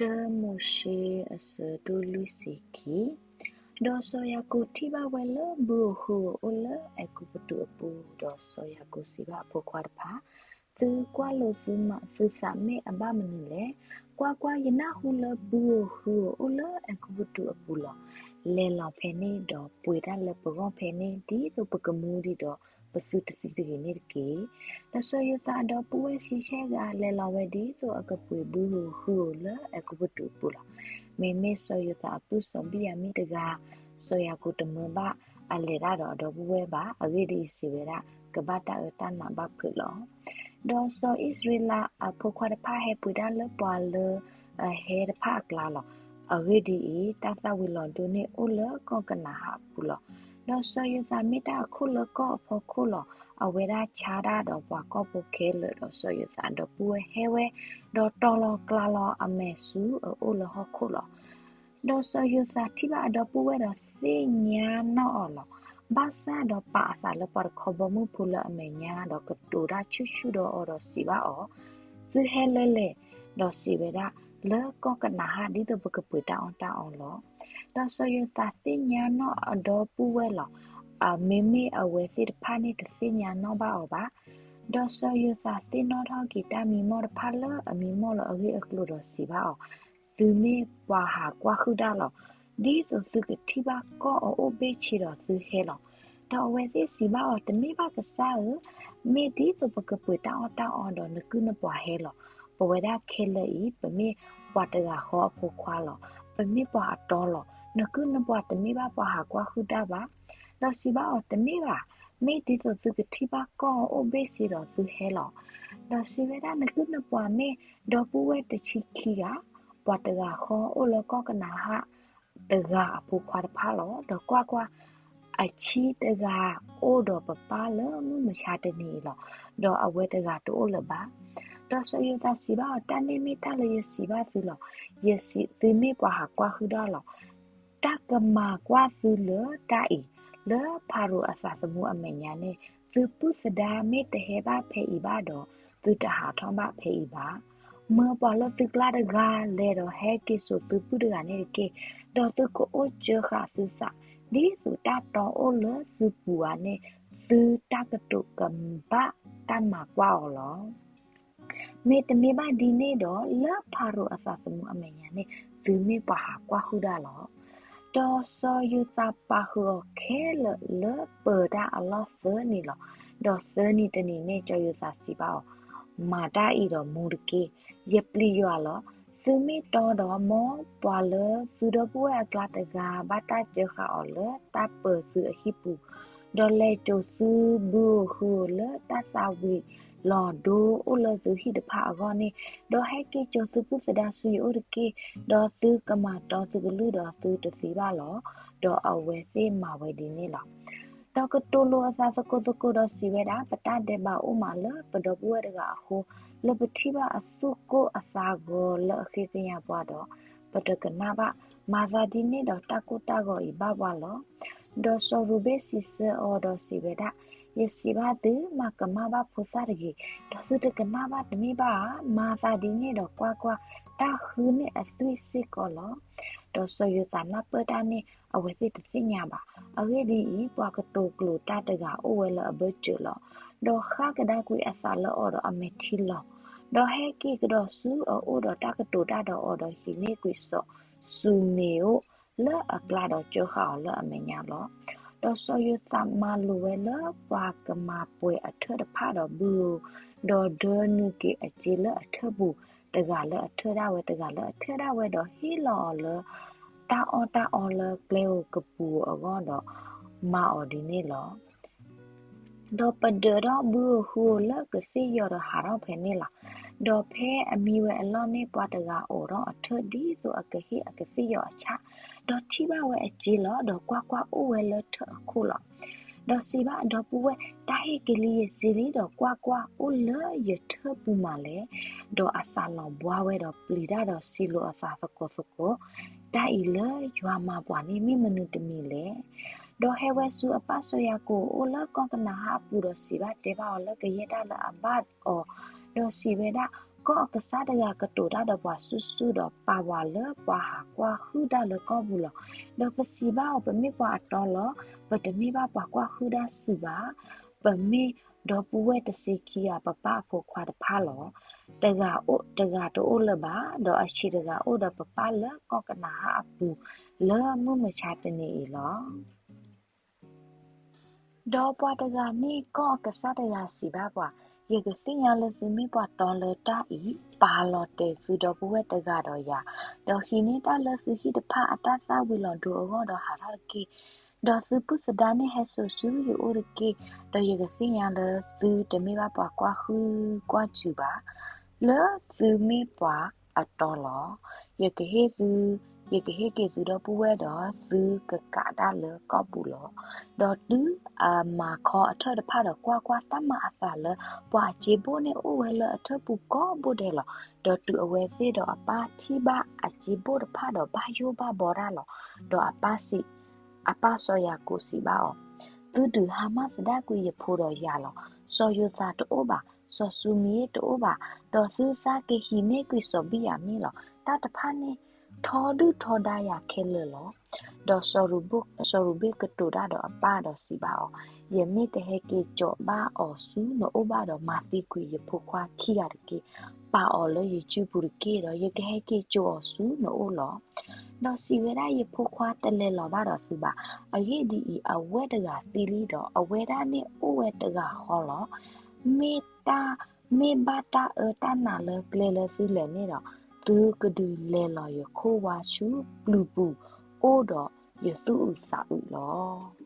တမိုရှိအစဒူလူစီခီဒေါ်ဆိုယာကူတီဘဝဲလဘရဟူအလအကူပတူအပူဒေါ်ဆိုယာကူစီဘာဖိုခွာဖာသူကွာလို့သူမဆူစာမေအဘမနီလေကွာကွာယနာဟူလဘူဟူအလအကူပတူအပူလလေလော်ဖဲနေတော့ပွေတလက်ပကောဖဲနေဒီသူပကမူဒီတော့ ဝဲပါအဂိဒီစီဝဲရကဘာတာအတနာဘဖလောဒေါ်ဆိုဣသရေလအဖို့ခွာဖာဟဲပူဒါလပွာလအဟဲဖာကလာလောအဂိဒီတာသဝီလောဒုနေအိုလကောကနာဟာပူ လောနော်ဆယသာမီတာခုလကောဖို့ခုလအဝေရာချာတာတော့ဘွားကောပုခဲလတော့ဆယသာတော့ပူဟဲဝဲတော့တော်လကလာလအမေစုအိုလဟခုလတော့ဆယသာတိပါတော့ပူဝဲတော့စေညာနော်လောဘာသာတော့ပါသာလပခဘမှုဖူလအမေညာတော့ကတူရာချွချွတော့အော်စီပါအော်သူဟဲလဲလဲတော့စီဝဲတာ လောကောကနာဟာဒီတော့ဘကပွေတာအောင်တာအောင်လောဒါဆိုရင်တာတင်ညာနော်အတော့ပူဝဲလောအမေမေအဝဲစစ်ဖာနေတစညာနော်ပါအောပါဒါဆိုရင်တာတင်နော်ထောက်ကီတာမီမောဖာလအမီမောလအဂေအခလိုတော့စီပါအောသူမေပွာဟာကွာခုဒါလောဒီဆိုသူကတိပါကောအိုဘေချီတော့သူဟဲလောတော့ဝဲစစ်စီပါအောတမေပါကစားမေဒီဆိုပကပွေတောင်းတောင်းအော်တော့နကုနပွားဟဲလောပ ဝဲဒါခဲလေပမေပွားတကဟောဖို့ခွာလောပမေပွားတော်လောနကုနပွားတမေပါပွားဟာကွာခုတာပါတော့စီပါအော်တမေပါမေတီတော့သူကတိပါကောအိုဘေစီတော့သူဟဲလောတော့စီဝဲဒါနကုနပွားမေဒေါ်ပူဝဲတချီခီကပွားတကခေါ်အိုလကောကနာဟာတကအပူခွာတဖာလောတော့ကွာကွာအချီတကအိုတော့ပပလမှုမချတနေလောတော့အဝဲတကတိုးလပါ တော့ဆိုရတာစီပါတန်နေမီတလည်းရစီပါစီလောရစီသီမေပွားဟာကွာခုတော့လောတကမာကွာစုလတိုင်လေဖာရူအစာစမှုအမညာနဲ့သူပုစဒာမေတဟေဘာဖေဤပါတော့သူတဟာထောင်းပါဖေဤပါမပေါ်လတိကလာဒဂါလေတော့ဟဲကိစုသူပုဒကနေကေတော့သူကိုအိုချခါစုစာဒီစုတာတော်အိုလစုပူအနေသူတကတုကံပါတမ်းမှာကွာလော မေတမေပါဒီနေ့တော့လဖာရူအစာစမှုအမညာနဲ့သူမေပါဟာကွာခုဒါလောတောစောယူတာပါဟုခဲလလပဒါအလောသနီလောဒေါ်သနီတနီနေကြောယူစာစီပါမာတာဤတော်မူတကေယပလီယောလောသူမီတော်တော်မောပွာလသူတော်ပွားကလာတကဘာတာကြခါအော်လတာပစုအဟိပူဒေါ်လေတိုစုဘူးဟူလတာစာဝီ လော်ဒိုအိုလသူဟိတဖာအကောနေဒေါ်ဟဲကေကျော်သူပုစဒါဆူယိုရကေဒေါ်သူကမတော်သူကလူဒေါ်သူတစီပါလောဒေါ်အဝဲစေးမာဝဲဒီနေလောတော့ကတိုလိုအသာစကုတကုတော့စီဝဲတာပတတဲ့ပါဥမာလပဒပွေးတကအခုလပတိပါအစုကိုအစာကိုလခေကရပွားတော့ပတကနာပါမာဇာဒီနေတော့တကုတကောဤဘဘလောဒေါ်ဆိုရူဘေစီစအော်ဒေါ်စီဝဲတာ yesiba de makama ba phosargi dasu de kana ba dmi ba ma ta di ne do kwa kwa ta khu ne asui se ko lo do so yu ta na pa ta ne awe se de se nya ba age di i pwa ka to klo ta de ga o we lo abe chu lo do kha ka da ku asa lo o do ame thi lo do he ki ka do su o o do ta ka to ta do o do hi ne ku so su ne o la akla do cho kha lo ame nya lo တော့ ဆိုရသမလူဝဲလပွာကမာပွေအထက်ဖာတော့ဘူးဒေါ်ဒနုကေအကြည်လအထက်ဘူးတကလည်းအထက်ရဝဲတကလည်းအထက်ရဝဲတော့ဟီလော်လတာအော်တာအော်လကလေကပူအကောတော့မာအော်ဒီနေလောတော့ပဒရဘူးဟူလကစီရဟာတော့ဖဲနေလား ဒေါ်ဖဲအမီဝဲအလောနေပွားတကအိုတော့အထဒီဆိုအကဟိအကစီရအချဒေါ်ချိဘဝဲအကြီးလောဒေါ်ကွာကွာဥဝဲလထအခုလောဒေါ်စီဘာဒေါ်ပူဝဲတာဟေကလေးရစီလီဒေါ်ကွာကွာဥလရထပူမလဲဒေါ်အစာလောဘွားဝဲဒေါ်ပလီဒါဒေါ်စီလိုအစာဖကောဖကောတာဤလရွာမှာပွားနေမိမနုတမီလဲဒေါ်ဟဲဝဲဆူအပဆိုရကိုအိုလကောကနာဟာပူရစီဘာတေဘာလကရတာလအဘတ်အော် ဒိုစီဝေဒကောအကစားတရကတူတာတပွားဆူဆူတော့ပါဝါလပွားဟာကွာဟူဒါလကောဘူးလဒပစီဘာပမေပွားတော်လပတမီဘာပွားကွာဟူဒါစီဘာပမေဒေါ်ပူဝဲတစီကီယာပပဖို့ခွာတဖါလောတကအိုတကတိုးလဘဒေါ်အရှိတကအိုဒပပလကောကနာအပူလေမှုမချတနေလောဒေါ်ပွားတကနီကောကစားတရစီဘာပွား ယေကစညာလစီမီပွားတော်လတာဤပါလော်တေဖူတော်ဘဝတကတော့ယာဒေါ်ခီနေတာလစီဟိတဖာအတသဝီလော်ဒူအောတော့ဟာရကီဒေါ်စပုစဒာနေဟဆူဆူယူအိုရကီဒေါ်ယေကစညာလသူတမီပါပွားကွာခူကွာချူပါလေသူမီပွားအတော်လောယေကဟေသူ ယေကဟေကေသူတော့ပူဝဲတော့သူကကဒါလေကောပူလောဒေါ်တူအာမာခေါ်အထက်တဖတော့ကွာကွာတမအသာလေပွာချေဘိုးနေအိုဝဲလေအထက်ပူကောဘိုတယ်လောဒေါ်တူအဝဲသေးတော့အပါတိပါအချေဘိုးတဖတော့ဘာယိုဘာဘော်ရလောဒေါ်အပါစီအပါဆောရကိုစီပါအောသူတူဟာမစဒကွေရဖိုးတော့ရလောစောယိုသာတိုးပါစောဆူမီတိုးပါဒေါ်ဆူစာကေဟီနေကွေစောဘီယာမီလောတတဖာနေ ထောဒုထောဒယာခဲလလောဒေါ်ဆောရူဘုဆောရူဘေကတူဒါတော့အပါတော့စီပါအောင်ယမိတဟေကေကြောဘာအောဆူနိုဘာတော့မာတိကွေရဖို့ခွာခီရတကေပါအောလေရချူပူကေတော့ယကဟေကေကြောဆူနိုလောတော့စီဝဲရရဖို့ခွာတလဲလောဘာတော့စီပါအရေးဒီအဝဲတကတီလီတော့အဝဲဒါနဲ့အိုဝဲတကဟောလောမေတာမေဘာတာအတနာလကလေလစီလေနေတော့ သူကဒူလဲလော်ရခိုးဝါချူပလူပူအိုတော့ရသူဥစာဥလော